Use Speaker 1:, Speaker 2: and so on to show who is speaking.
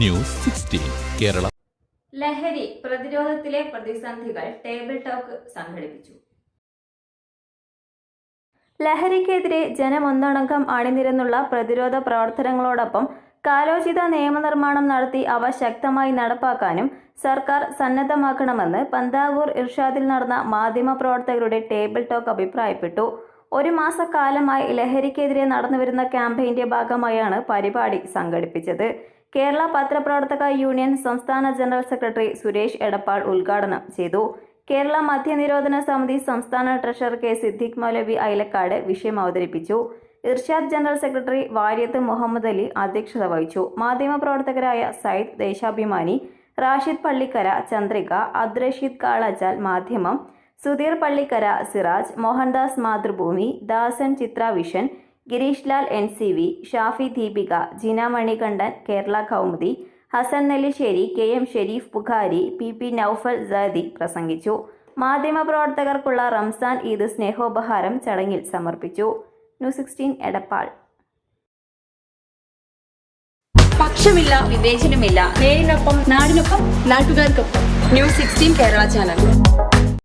Speaker 1: News sixteen Kerala.
Speaker 2: ലഹരി പ്രതിരോധത്തിലെ പ്രതിസന്ധികൾ table talk സംഘടിപ്പിച്ചു. ലഹരിക്കെതിരെ ജനമൊന്നടങ്കം അണിനിരന്നുള്ള പ്രതിരോധ പ്രവർത്തനങ്ങളോടൊപ്പം കാലോചിത നിയമനിർമ്മാണം നടത്തി അവ ശക്തമായി നടപ്പാക്കാനും സർക്കാർ സന്നദ്ധമാക്കണമെന്ന് പന്താവൂർ ഇർഷാദിൽ നടന്ന മാധ്യമപ്രവർത്തകരുടെ ടേബിൾ ടോക്ക് അഭിപ്രായപ്പെട്ടു. ഒരു മാസക്കാലമായി ലഹരിക്കെതിരെ നടന്നുവരുന്ന ക്യാമ്പയിന്റെ ഭാഗമായാണ് പരിപാടി സംഘടിപ്പിച്ചത്. കേരള പത്രപ്രവർത്തക യൂണിയൻ സംസ്ഥാന ജനറൽ സെക്രട്ടറി സുരേഷ് എടപ്പാൾ ഉദ്ഘാടനം ചെയ്തു. കേരള മദ്യനിരോധന സമിതി സംസ്ഥാന ട്രഷറർ കെ സിദ്ദിഖ് മൗലവി ഐലക്കാട് വിഷയം അവതരിപ്പിച്ചു. ഇർഷാദ് ജനറൽ സെക്രട്ടറി വാര്യത്ത് മുഹമ്മദ് അലി അധ്യക്ഷത വഹിച്ചു. മാധ്യമപ്രവർത്തകരായ Sayyid Deshabhimani Rashid Pallikkara Chandrika Abdurasheed Kalachal Madhyamam Sudheer Pallikkara Siraj Mohandas Mathrubhumi Dasan Chithra vision Girish Lal N C V Shafi Deepika Jina Manikandan Kerala Kaumudi Hasan Nellissery K M Sharif Bukhari P P Noufal Sadi പ്രസംഗിച്ചു. മാധ്യമപ്രവർത്തകർക്കുള്ള റംസാൻ ഈദ് സ്നേഹോപഹാരം ചടങ്ങിൽ സമർപ്പിച്ചു. New sixteen Edappal.
Speaker 3: പക്ഷമില്ല വിവേചനമില്ല. നേരിനൊപ്പം നാടിനൊപ്പം നാട്ടുകാർക്കൊപ്പം. News sixteen Kerala channel.